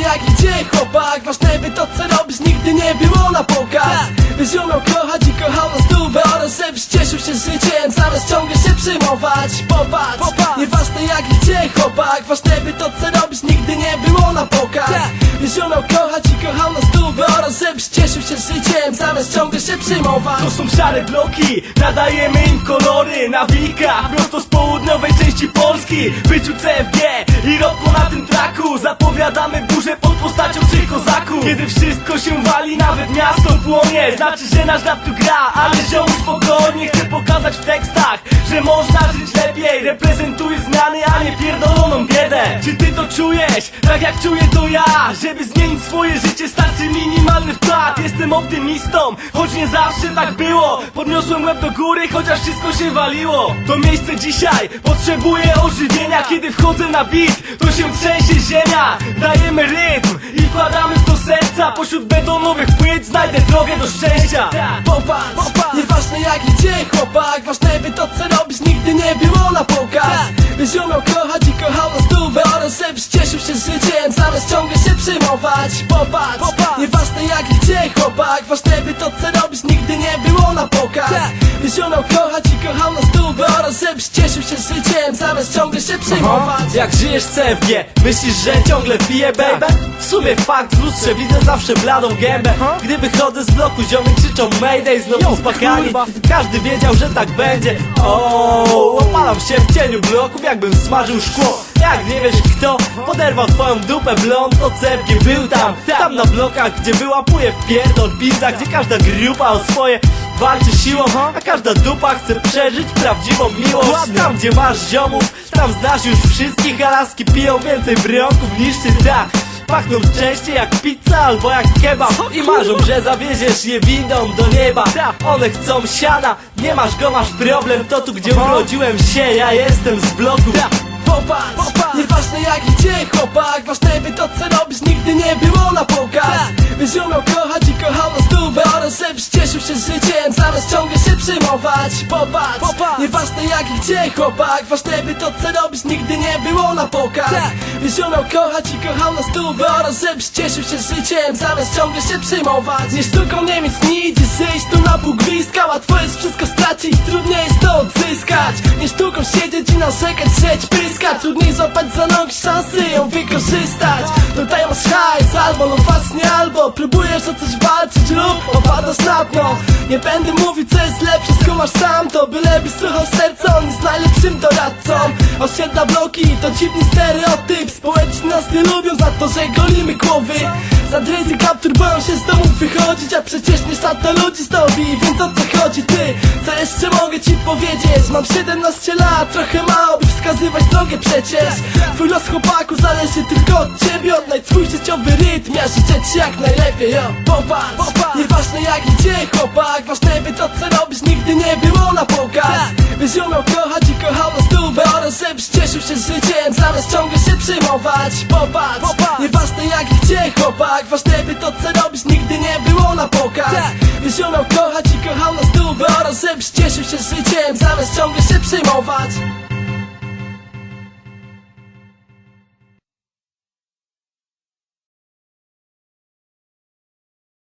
jak i gdzie chłopak Ważne by to co robisz nigdy nie było na pokaz. Byś umiał kochać i kochał na stówę Oraz żebyś cieszył się życiem Zamiast ciągle się przyjmować. Popatrz, nieważne jak gdzie chłopak Ważne by to co robisz nigdy nie było na pokaz. Byś umiał kochać i kochał na stówę Oraz żebyś cieszył się życiem Zamiast ciągle się przyjmować. To są szare bloki, nadajemy im kolory Na wilkach, prosto z południowej części Polski Byciu CFG i Rotko na tym traku Zapowiadamy burzę postacią Kiedy wszystko się wali, nawet miasto płonie Znaczy, że nasz rap tu gra, ale ziom spokojnie Chcę pokazać w tekstach, że można żyć lepiej. Reprezentuję zmiany, a nie pierdoloną biedę. Czy ty to czujesz, tak jak czuję to ja. Żeby zmienić swoje życie starczy minimalny wkład. Jestem optymistą, choć nie zawsze tak było. Podniosłem łeb do góry, chociaż wszystko się waliło. To miejsce dzisiaj potrzebuje ożywienia. Kiedy wchodzę na beat, to się trzęsie ziemia. Dajemy rytm i wkładamy w to serca. Pośród betonowych płyt znajdę drogę do szczęścia. Popatrz, nieważne jak i gdzie chłopak Ważne by to co robisz nigdy nie było na pokaz. Byś umiał kochać i kochał na stówę Oraz żebyś cieszył się życiem Zamiast ciągle się przyjmować. Popatrz, nieważne jak i gdzie chłopak Ważne by to co robisz nigdy nie było na pokaz. Byś umiał kochać i kochał na stówę Żebyś cieszył się życiem Zamiast ciągle się przyjmować. Jak żyjesz CFG, myślisz, że ciągle piję baby? W sumie fakt, w lustrze widzę zawsze bladą gębę. Gdy wychodzę z bloku, ziomy krzyczą Mayday, znowu spakani. Każdy wiedział, że tak będzie. O, opalam się w cieniu bloków, jakbym smażył szkło. Jak nie wiesz kto poderwał twoją dupę blond, to CFG był tam. Tam na blokach, gdzie wyłapuje w pierdol pizda Gdzie każda grupa o swoje walczy siłą A każda dupa chce przeżyć prawdziwą miłość. Tam gdzie masz ziomów, tam znasz już wszystkich A laski piją więcej bronków niż ty. Tak Pachną częściej jak pizza albo jak kebab. I marzą, że zawieziesz je windą do nieba. One chcą siana, nie masz go, masz problem. To tu gdzie urodziłem się, ja jestem z bloku. Popatrz, nieważne jak i gdzie chłopak Ważne by to co robisz nigdy nie było na pokaz. Byś umiał kochać Zamiast ciągle się przyjmować. Popatrz, nieważne jak i gdzie chłopak Ważne by to co robisz nigdy nie było na pokaz. Byś umiał kochać i kochał na stówę Oraz żebyś cieszył się życiem Zamiast ciągle się przyjmować. Nie sztuką nie mieć nic i zejść tu na pół gwizdka Łatwo jest wszystko stracić, trudniej jest to odzyskać. Nie sztuką siedzieć i narzekać, sieć pyska. Trudniej złapać za nogi szansy ją wykorzystać. Tutaj masz hajs, albo no właśnie albo Próbujesz o coś walczyć lub opadasz na dno Nie będę mówił co jest lepsze, skumasz sam to Bylebyś słuchał serca, on jest najlepszym doradcą. Osiedla bloki to dziwny stereotyp. Społeczni nas nie lubią za to, że golimy głowy. Za dryzy kaptur boją się z domu wychodzić A przecież nie szata ludzi zdobi, więc o co chodzi ty? Co jeszcze mogę ci powiedzieć? Mam 17 lat, trochę mało by wskazywać drogę przecież. Twój los chłopaku zależy tylko od ciebie. Odnajdź swój życiowy rytm, ja życzę ci jak najlepiej jo. Popatrz, nieważne jak i gdzie chłopak Ważne by to co robisz nigdy nie było na pokaz. Byś umiał kochać i kochał na stówę Oraz żebyś cieszył się życiem. Zamiast ciągle się przyjmować Popatrz, nieważne jak i gdzie chłopak Ważne by to co robisz nigdy nie było na pokaz. Byś umiał kochać i kochał na stówę Oraz żebyś cieszył się życiem. Zamiast ciągle się przyjmować